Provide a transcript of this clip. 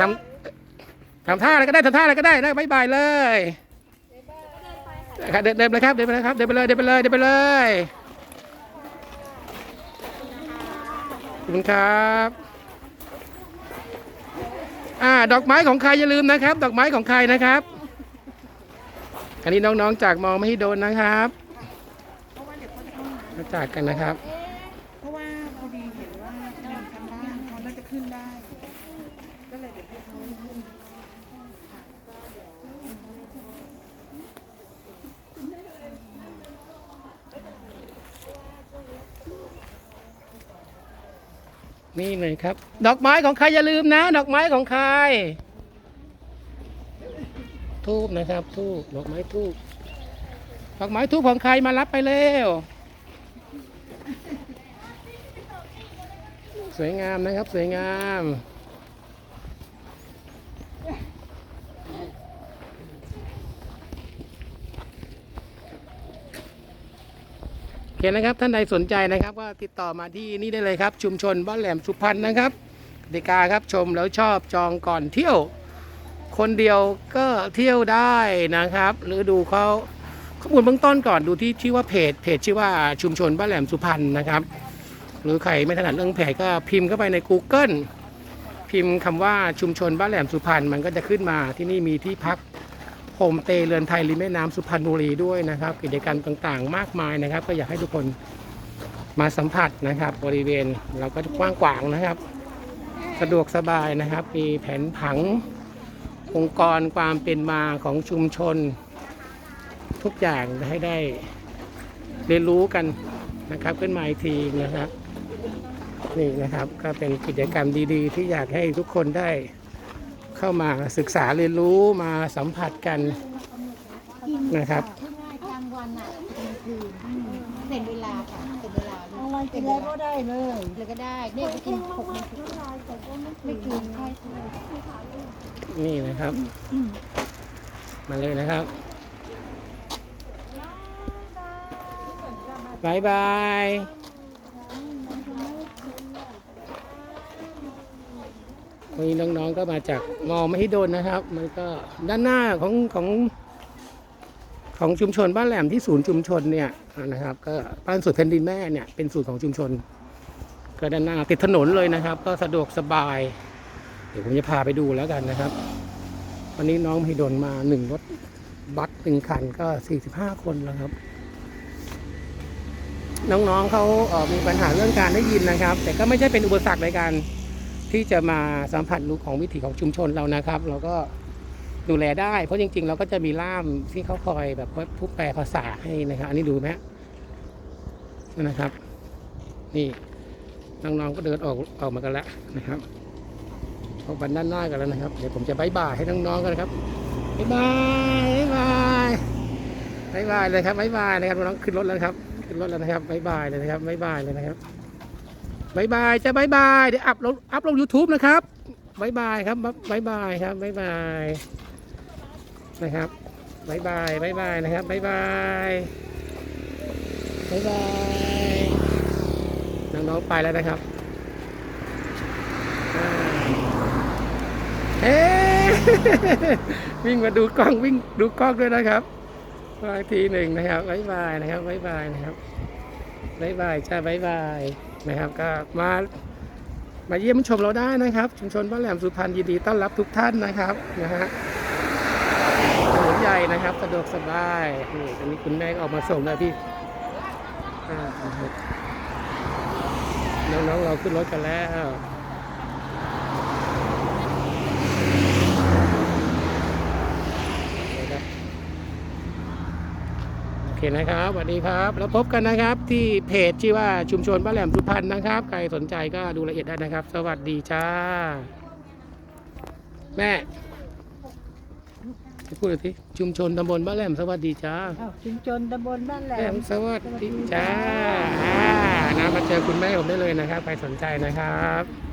ทำทำท่าอะไรก็ได้ทำท่าอะไรก็ได้นะบายบายเลยเดินเดินไปเลยครับเดินไปเลยครับเดินไปเลยเดินไปเลยเดินไปเลยขอบคุณครับอ่าดอกไม้ของใครอย่าลืมนะครับ ดอกไม้ของใครนะครับอันนี้น้องๆจากมองไม่ให้โดนนะครับมาจากกันนะครับเพราะว่าพอดีเห็นว่าทางทางบ้านเขาน่าจะขึ้นได้ ก็เลยเดี๋ยวให้เขาขึ้นนี่เลยครับ ดอกไม้ของใครอย่าลืมนะ ดอกไม้ของใคร ทูบนะครับทูบดอกไม้ทูบดอกไม้ทูบของใครมารับไปเร็วสวยงามนะครับ สวยงาม เคนะครับท่านใดสนใจนะครับก็ติดต่อมาที่นี่ได้เลยครับ ชุมชนบ้านแหลมสุพรรณนะครับกติกาครับชมแล้วชอบจองก่อนเที่ยว คนเดียวก็เที่ยวได้นะครับ หรือดูเขาข้อมูลเบื้องต้นก่อนดูที่ชื่ว่าเพจเพจชื่อว่าชุมชนบ้านแหลมสุพรรณนะครับ หรือใครไม่ถนัดเรื่องเพจก็พิมพ์เข้าไปใน Google พิมพ์คำว่าชุมชนบ้านแหลมสุพรรณมันก็จะขึ้นมาที่นี่มีที่พัก โฮมเตย์เรือนไทยริมแม่น้ำสุพรรณบุรีด้วยนะครับ กิจกรรมต่างๆ มากมายนะครับ ก็อยากให้ทุกคนมาสัมผัสนะครับ บริเวณเราก็กว้างขวางนะครับ สะดวกสบายนะครับ มีแผนผังองค์กรความเป็นมาของชุมชน ทุกอย่างให้ได้เรียนรู้กันนะครับขึ้นมาอีกทีนะครับนี่นะครับก็เป็นกิจกรรมดีๆ ที่อยากให้ทุกคนได้ เข้ามาศึกษาเรียนรู้มาสัมผัสกันนะครับง่ายกลางวันอะกลางคืนเป็นเวลาค่ะเป็นเวลาอะไรกินแล้วก็ได้เลยเลยก็ได้เนี่ยไปกินหกโมงไม่กินนี่นะครับ มาเลยนะครับบายบาย วันนี้น้องๆก็มาจากมอมหิดลนะครับ มันก็ด้านหน้าของของของชุมชนบ้านแหลมที่ศูนย์ชุมชนเนี่ยนะครับ ก็บ้านสุดแผ่นดินแม่เนี่ยเป็นศูนย์ของชุมชน ก็ด้านหน้าติดถนนเลยนะครับ ก็สะดวกสบาย เดี๋ยวผมจะพาไปดูแล้วกันนะครับ วันนี้น้องมหิดลมาหนึ่งรถบัสหนึ่งคันก็สี่สิบห้าคนแล้วครับ น้องๆเขาเอ่อมีปัญหาเรื่องการได้ยินนะครับ แต่ก็ไม่ใช่เป็นอุปสรรคในการ ที่จะมาสัมผัสรู้ของวิถีของชุมชนเรานะครับ เราก็ดูแลได้ เพราะจริง ๆ เราก็จะมีล่ามที่เขาคอยแบบผู้แปลภาษาให้นะครับ อันนี้ดูไหมนะครับ นี่น้องๆก็เดินออกออกมากันแล้วนะครับออกบันด้านหน้ากันแล้วนะครับ เดี๋ยวผมจะบายบายให้น้องๆกันนะครับบายบายบายบายบายเลยครับบายบายนะครับน้องขึ้นรถแล้วครับ ขึ้นรถแล้วนะครับบายบายเลยนะครับบายบายเลยนะครับ บายบายจะบายบายเดี๋ยวอัพลงอัพลง YouTube นะครับบายบายครับบายบายครับบายบายนะครับบายบายบายบายนะครับบายบายบายบายน้องๆไปแล้วนะครับเฮ้วิ่งมาดูกล้องวิ่งดูกล้องด้วยนะครับมาอีกทีหนึ่งนะครับบายบายนะครับบายบายนะครับบายบายจ้าบายบาย นะครับ ก็มามาเยี่ยมชมเราได้นะครับ ชุมชนบ้านแหลมสุพรรณยินดีต้อนรับทุกท่านนะครับนะฮะถนนใหญ่นะครับสะดวกสบายนี่ตอนนี้คุณแม่ออกมาส่งแล้วพี่น้องๆเราขึ้นรถกันแล้ว เคนะครับสวัสดีครับ แล้วพบกันนะครับที่เพจชื่อว่าชุมชนบ้านแหลมสุพรรณนะครับ ใครสนใจก็ดูรายละเอียดได้นะครับ สวัสดีจ้า แม่พูดเลยทีชุมชนตำบลบ้านแหลมสวัสดีจ้า อ้าวชุมชนตำบลบ้านแหลแหลมม สวัสดีจ้าอ่านะมาเจอคุณแม่ผมได้เลยนะครับ ใครสนใจนะครับ